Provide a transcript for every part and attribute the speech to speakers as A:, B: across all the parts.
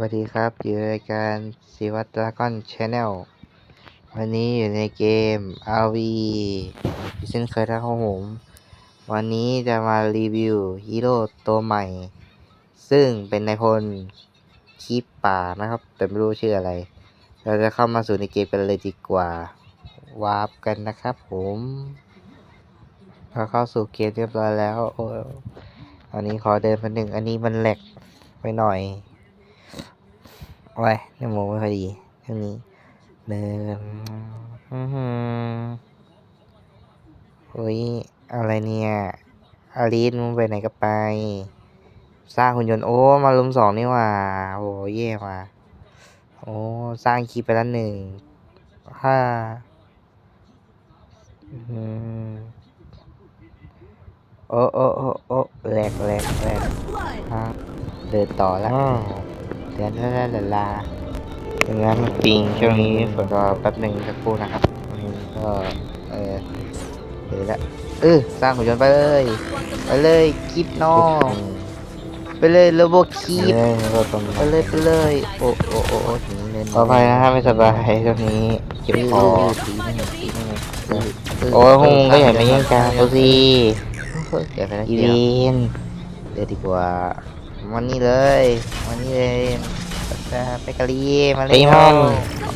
A: วัสดีครับ อยู่รายการศิวัตดราก้อนชาแนลวันนี้อยู่ในเกม RV ที่เช่นเคยนะครับผม วันนี้จะมารีวิวฮีโร่ตัวใหม่ ซึ่งเป็นนายพลคีปป่านะครับ แต่ไม่รู้ชื่ออะไร เราจะเข้ามาสู่ในเกมกันเลยดีกว่า วาร์ปกันนะครับผมพอเข้าสู่เกมเรียบร้อยแล้ว โอ้อันนี้ขอเดินพันหนึ่ง อันนี้มันแหลกไปหน่อย โอ้ยเนื้อหมูไม่ค่อยดีเท่านี้เดินอื้อหือโอ้ยอะไรเนี่ยอาริสมึงไปไหนก็ไปสร้างหุ่นยนต์โอ้มาลุมสองนี่ว่าโอ้เย่มาโอ้สร้างคีไปแล้วหนึ่งห้าอืมโอ้โอ้โอ้โอ้แหลกแหลกแหลกเดินต่อแล้ว เดือนละละละลาเป็นงานมันปิงช่วงนี้ฝนก็แป๊บหนึ่งสักครู่นะครับก็เออเดี๋ยวละเออสร้างหุ่นยนต์ไปเลยไปเลยคลิปน้องไปเลยโลโบคีปไปเลยไปเลยโอ้โอ้โอ้โอ้ถึงเงินขออภัยนะฮะไม่สบายช่วงนี้เจ็บคอโอ้ยพวกมึงก็อย่ามาแย่งกันเขาสิเดี๋ยวไปนะอีเวนเดี๋ยวดีกว่า มันนี่เลยมันนี่เลยไปกะลีมาเลยมัน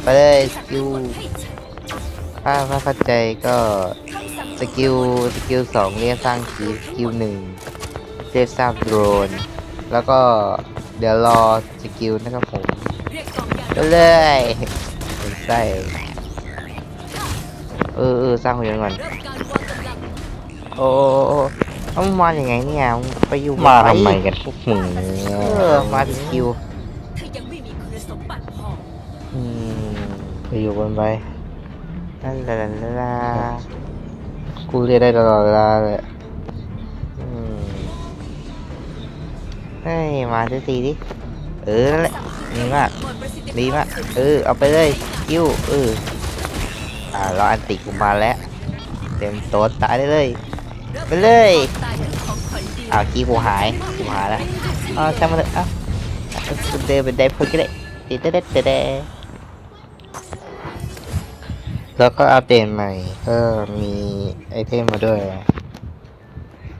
A: ไปเลยสกิลถ้าไม่เข้าใจก็สกิลสกิลสองเรียกสร้างคีสกิลหนึ่งเรียกสร้างโดรน แล้วก็เดี๋ยวรอสกิลนะครับผมไปเลยใส่เออเออสร้างหุ่นยนต์ก่อนโอ้โอ้โอ้ เอามึงมาอย่างไงเนี่ยมึงไปอยู่
B: มาทำไมกันพวกมึง
A: เออมาถึงคิว
C: เธอยังไม่มีคุณสมบัติพอ
A: อืม
B: ไปอยู่บนไป
A: ลาลาลาลาลา
B: กูเรียกได้ตลอดเวลาเลย
A: อืมเฮ้ยมาสักทีดิเออนั่นแหละดีมาก
C: หมดประสิทธิภาพ
A: ดีมากเออเอาไปเลยกิ้วเอออ่าเราอันติกูมาแล้วเต็มโต๊ะตายได้เลย ไปเลย
C: อ้า
A: วกี้กูหายกูหายแล้วอ้าวจำมาเลยอ้าวเดินเป็นไดเพิ่งก็ได้ติดเด็ดเด็ดเด็ดแล้วก็อัปเดตใหม่ก็มีไอเทมมาด้วย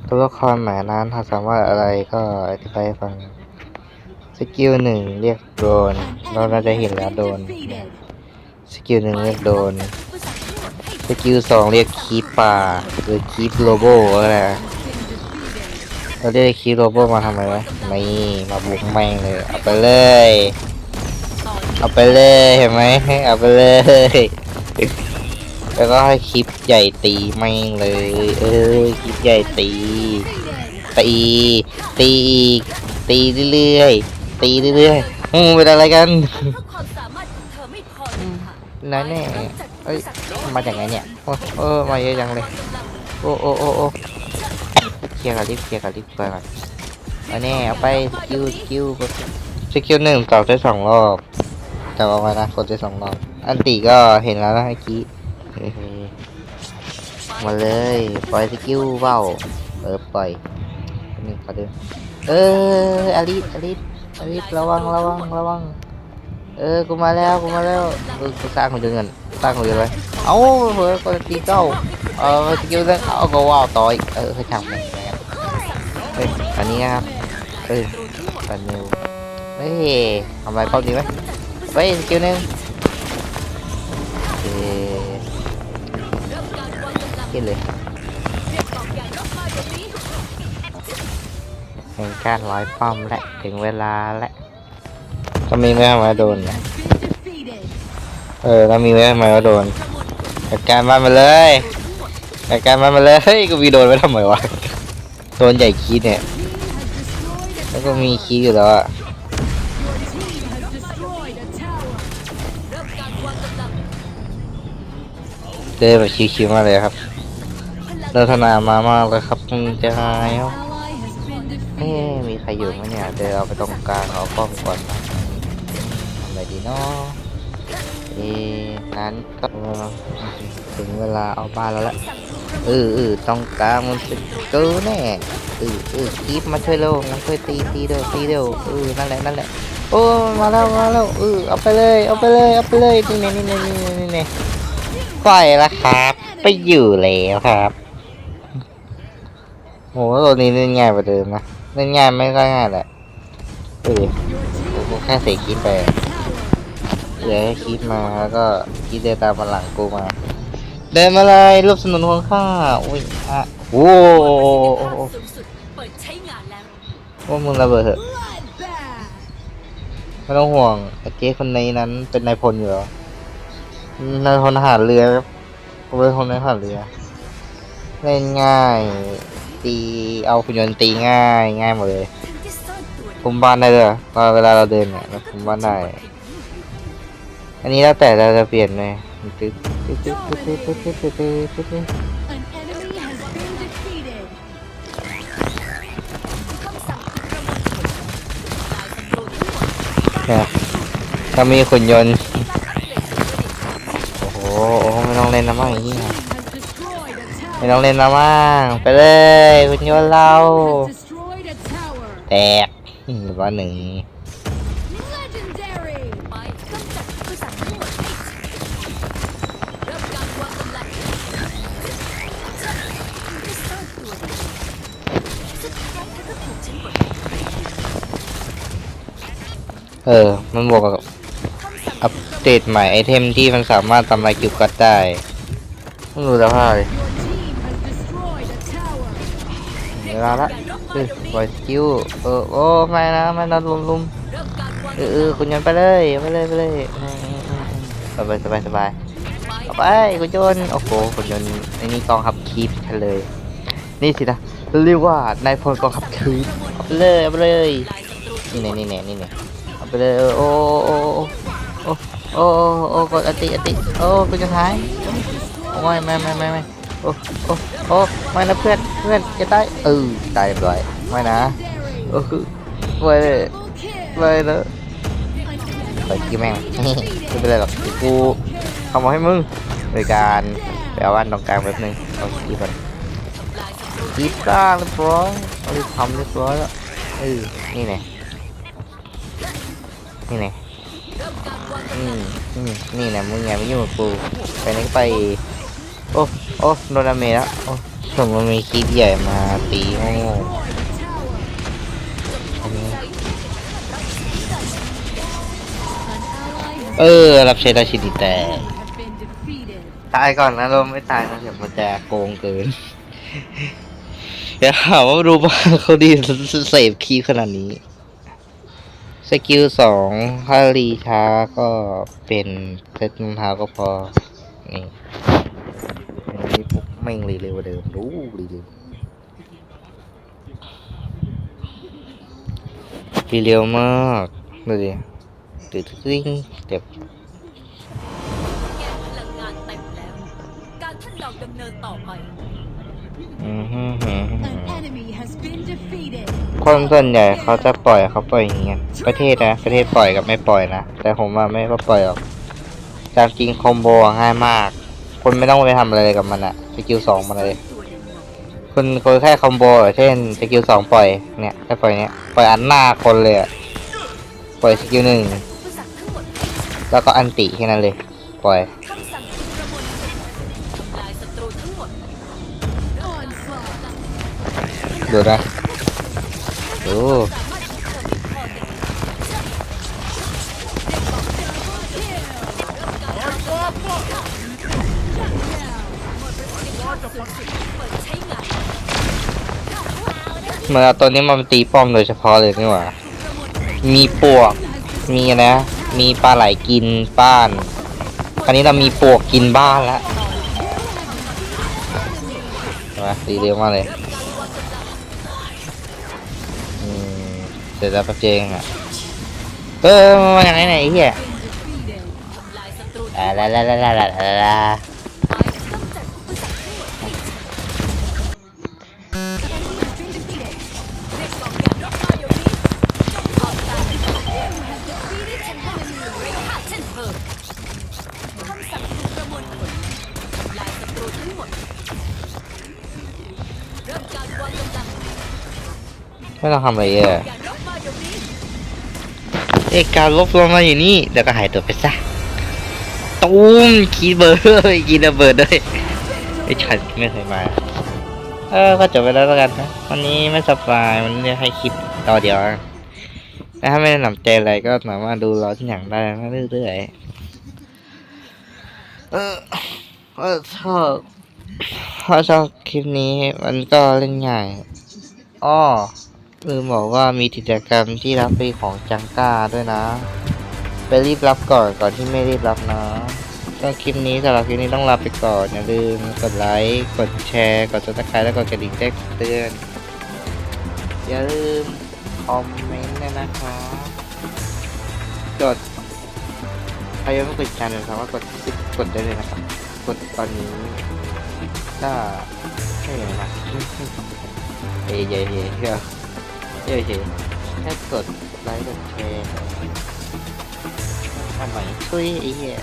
A: ตัวละครใหม่นั้นถ้าสามารถอะไรก็อธิบายให้ฟังสกิลหนึ่งเรียกโดน เราน่าจะเห็นแล้วโดน สกิลหนึ่งเรียกโดน สกิลสองเรียกคีปป่าหรือคีปโลโบก็ได้เราเรียกคีปโลโบมาทำไมวะไม่มาบุกแม่งเลยเอาไปเลยเอาไปเลยเห็นไหมเอาไปเลยแล้วก็ให้คลิปใหญ่ตีแม่งเลย เออคลิปใหญ่ตีตีตีอีกตีเรื่อยๆตีเรื่อยๆอืมเป็นอะไรกัน
C: ค่ะ
A: นั่นแน่เอ้ยมาจากไหนเนี่ยโอ้เออมาเยอะจังเลยโอ้โอ้โอ้โอ้เคลียร์กับลิฟเคลียร์กับลิฟต์ไปก่อนอันนี้เอาไปสกิลสกิลสกิลหนึ่งต่อได้สองรอบจำเอาไว้นะกดได้สองรอบอันตีก็เห็นแล้วนะเมื่อกี้มาเลยปล่อยสกิลเบ้าเออปล่อยนี่ขอดูเอออลิสอลิสอลิสระวังระวังระวัง เออ กูมาแล้ว กูมาแล้วกูสร้างคนเดียวกันสร้างคนเดียวเลยเอ้าเฮ้ยกูตีเก้าเออสกิลเรื่องเอาก็ว้าวต่อยเออเฮ้ยช่างมันแม่งเฮ้ยอันนี้นะครับเออปันนิวเฮ้ยทำอะไรป้อมดีไหมเฮ้ยสกิลหนึ่งโอเคขึ้นเลยแห่งการร้อยป้อมและถึงเวลาและ
B: ก็มีไว้ทำไมโดนเนี่ยเออแล้วมีไว้ทำไมว่าโดนจัดการมันมาเลยจัดการมันมาเลยเฮ้ยกูมีโดนไว้ทำไมวะ โดนใหญ่คีดเนี่ย
A: แล้วก็มีคีย์อยู่แล้วอะ
B: เดินแบบชิวๆมาเลยครับเดินธนามามากเลยครับมึงจะหายแล้ว
A: เอ๊ะมีใครอยู่ไหมเนี่ย เดี๋ยวเอาไปตรงกลางเอาป้อมก่อนนะ เนาะเอ๊นั้นก็ถึงเวลาเอาบ้านแล้วละเออเออตรงกลางมันเป็นเกิแน่เออเออคีบมาช่วยเร็วมาช่วยตีตีเร็วตีเร็วเออนั่นแหละนั่นแหละโอ้มาแล้วมาแล้วเออเอาไปเลยเอาไปเลยเอาไปเลยนี่นี่นี่นี่นี่นี่นี่ปล่อยล้วครับ ไปอยู่แล้วครับโหตัวนี้เล่นง่ายกว่าเดิมนะเล่นง่ายไม่ก็ง่ายแหละเออกูแค่เสกคิดไป เหลือให้คิดมาแล้วก็คิดเดินตามพลังกูมา เดินมาเลยรูปสนุนของข้าอุ้ยอะโอ้โห
C: สูงสุดเปิดใช้งานแล้ว
A: ว่ามึงระเบิดเถอะไม่ต้องห่วงไอ้เจ๊คนนี้นั้นเป็นนายพลอยู่แล้วนายพลทหารเรือครับผมเป็นคนนายทหารเรือเล่นง่าย ตีเอาขุนยนต์ตีง่ายง่ายหมดเลย
C: ถึงจะซ่อนตัว
A: คุมบ้านได้เลยตอนเวลาเราเดินเนี่ยเราคุมบ้านได้ อันนี้แล้วแต่เราจะเปลี่ยนไหมตึ๊ดตึ๊ดตึ๊ดตึ๊ดตึ๊ดตึ๊ดตึ๊ดตึ๊ดตึ๊ดตึ๊ด
C: ตรูทั้งหมด
A: เนี่ยถ้ามีขุนยนต์ โอ้โห ไม่ต้องเล่นนะมั่งอย
D: Has destroyed a tower.
A: ไม่ต้องเล่นนะมั่งไปเลยขุนยนต์เราแตกอืมว่าหนึ่ง
C: เออ
A: มันบวกกับ
C: คำสั่ง
A: อัปเดตใหม่ไอเทมที่มันสามารถทำลายคิวกัดได้ต้องดูสภาพเลย
D: Your team has destroyed a tower.
A: เวลาละเออปล่อยสกิลเออโอ้ไม่นะไม่นะลุมลุม
C: เริ่มการวาง
A: เออเออคุณยันไปเลยไปเลยไปเลยอืมอืมอืมสบายสบายสบายเอาไปคุณยนต์โอ้โหคุณยนต์ไอ้นี่กองทัพคีปกันเลย นี่สินะเรียกว่านายพลกองทัพคีปเอาไปเลยเอาไปเลย
C: ลายศัตรู
A: นี่เนี่ยนี่เนี่ยนี่เนี่ยเอา ไปเลยโอ้โอ้โอ้โอ้โอ้กดอติอติโอ้คุณจะหายโอ้ยไม่ไม่ไม่ไม่โอ้โอ้โอ้ไม่นะเพื่อนเพื่อนจะตายเออตายเรียบร้อยไม่นะโอ้คือไม่เลย
D: Double kill.
A: ไม่นะ
D: An
A: ไปกิ้วแม่งไม่เป็นไรหรอกกูขโมยให้มึงโดยการไปเอาวันตรงกลางแป๊บนึงเอาคีบก่อนคีบกลางเรียบร้อยเอาไปทำเรียบร้อยแล้วเออนี่ไง นี่ไง
C: เริ่มการวาง
A: อืมอืมนี่นะมึงอย่ามายุ่งกับกูไปไหนก็ไป โอ้โอ้โดนดาเมจแล้วโอ้สมมติมีคีบใหญ่มาตีโง่ๆ
D: An ally has
A: เออ รับใช้ราชินีแต่ตายก่อนนะเราไม่ตายนะเดี๋ยวมันจะโกงเกินเดี๋ยวหาว่ารู้าเขาดีเสพคีขนาดนี้ สกิลสองถ้ารีช้าก็เป็นเซตรองเท้าก็พอ นี่อันนี้ปุ๊บแม่งรีเร็วเดิมรู้รีเร็วรีเร็วมากดูดิตึ๊ดตึ๊ดเจ็บ
C: แกานเต็มแล้วการทดลองดำเนินต่อไป
A: อือหื คนส่วนใหญ่เขาจะปล่อยเขาปล่อยอย่างเงี้ยประเทศนะประเทศปล่อยกับไม่ปล่อยนะแต่ผมว่าไม่ก็ปล่อยหรอกตามจริงคอมโบง่ายมาก คนไม่ต้องไปทำอะไรกับมันอะสกิลสองมาเลย
C: ตัวหนึ่ง
A: คุณคุณแค่คอมโบเช่นสกิลสองปล่อยเนี่ยแค่ปล่อยเนี้ยปล่อยอันหน้าคนเลยอะปล่อยสกิลหนึ่งแล้วก็อันติแค่นั้นเลย ปล่อย
C: ดู
A: นะดู
C: สามารถถูกเธอไม่พอติดเปิดใช้งาน
A: เอนเอาตัวนี้มาตีป้อมโดยเฉพาะเลยนี่หว่า มีปวก มีนะ มีปลาไหลกินบ้านคราวนี้เรามีปวกกินบ้านแล้วมาตีเร็วมากเลย เสร็จแล้วแป๊บเจงอะเออมาไหนไหนเฮีย
C: ลา
A: ลาลาลาลาลาลา
C: ไม่ต้องทำ
A: อะไรเยอะ
C: เดี๋ยวนี้
A: เอกการลบลงมาอยู่นี่เดี๋ยวก็หายตัวไปซะตูมคีเบอร์กีระเบิดเลยไอ้ฉันไม่เคยมาเออก็จบไปแล้วแล้วกันนะวันนี้ไม่สบายวันจะให้คลิปต่อเดียวแต่ถ้าไม่ได้หนำใจอะไรก็สามารถดูรอที่อย่างได้นเรื่อยๆเออเออชอบถ้าชอบคลิปนี้มันก็เล่นง่ายอ้อ ลืมบอกว่ามีกิจกรรมที่รับฟรีของจังก้าด้วยนะ ไปรีบรับก่อนก่อนที่ไม่รีบรับนะก็คลิปนี้สำหรับคลิปนี้ต้องลาไปก่อน อย่าลืมกดไลค์กดแชร์กดซับสไครต์แล้วกดกระดิ่งแจ้งเตือนอย่าลืมคอมเมนต์ด้วยนะครับกดใครยังไม่กดการเดินสามารถกดกดได้เลยนะครับ กดตอนนี้ก็ไม่เห็นะเฮ้ยเฮ้ยเฮ้ย เฮ้ยแค่กดไลค์กดแชร์ทำไมช่วยไอ้เหี้ย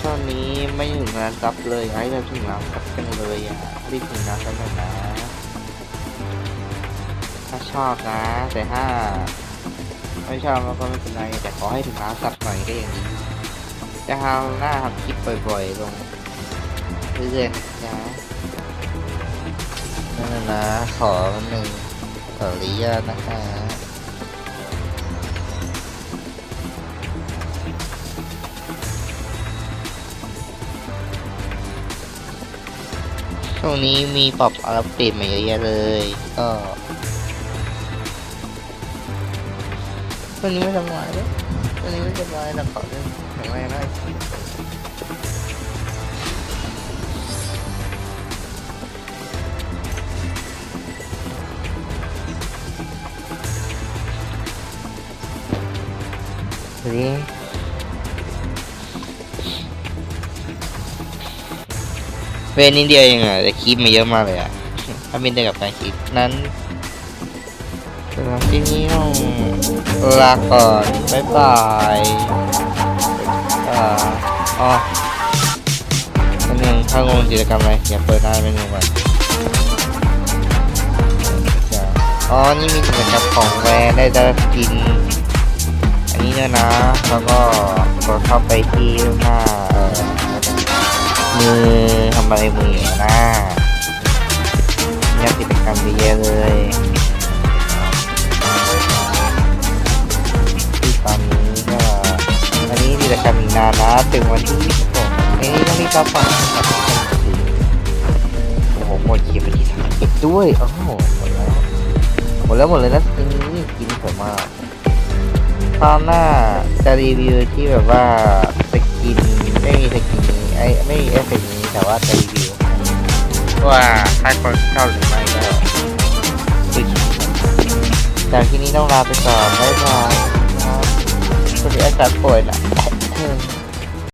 A: ช่วงนี้ไม่ถึงงานซับเลยไอ้เราถึงงานซับกันเลยอะรีบถึงงานกันหน่อยนะ ถ้าชอบนะ แต่ถ้าไม่ชอบก็ไม่เป็นไรแต่ขอให้ถึงร้านซับหน่อยก็ย่างนี้จะทำหน้าทำคลิปบ่อยๆลงเรื่อยๆนะ นั่นนะนะขอหนึ่งขออนุญาตนะคะช่วงนี้มีปรับอัปเดตมาเยอะแยะเลย ก็วันนี้ไม่สบายเลยวันนี้ไม่สบายแต่ขอเรื่องแข็งแรงได้ นี่เวนนิดเดียวเองอะแต่คลิปมาเยอะมากเลยอะถ้าบินได้กับการคลิปนั้นสำหรับที่นี้ต้องลาก่อนบ๊ายบายอ่าอ๋ออันหนึ่งถ้างงกิจกรรมอะไรอย่าเปิดหน้าเมนูก่อนอ๋อ นี่มีกิจกรรมของแวร์ได้ได้กิน นนี้เนี่ยนะ แล้วก็กดเข้าไปที่หน้ามือทำอะไรมือหนะเนี่ยกิจกรรมเยอะเลยที่ตอนนี้ก็อันนี้กิจกรรมอีกนานนะถึงวันที่26อันนี้ต้องรีบรับฟังนโอ้โหหมดเขียนไปที่สามสิบด้วยโอ้โหหมดแล้วหมดแล้วหมดเลยนะอันนี้กินสวยมาก คราวหน้าจะรีวิวที่แบบว่าสกินไม่มีสกินนี้ไอ้ไม่มีเอฟเฟกต์นี้แต่ว่าจะรีวิวว่าถ้าคนชอบหรือไม่ก็ดูชมจากที่นี้ต้องลาไปก่อนบ๊ายบายครับสวัสดีอากาศป่วยนะ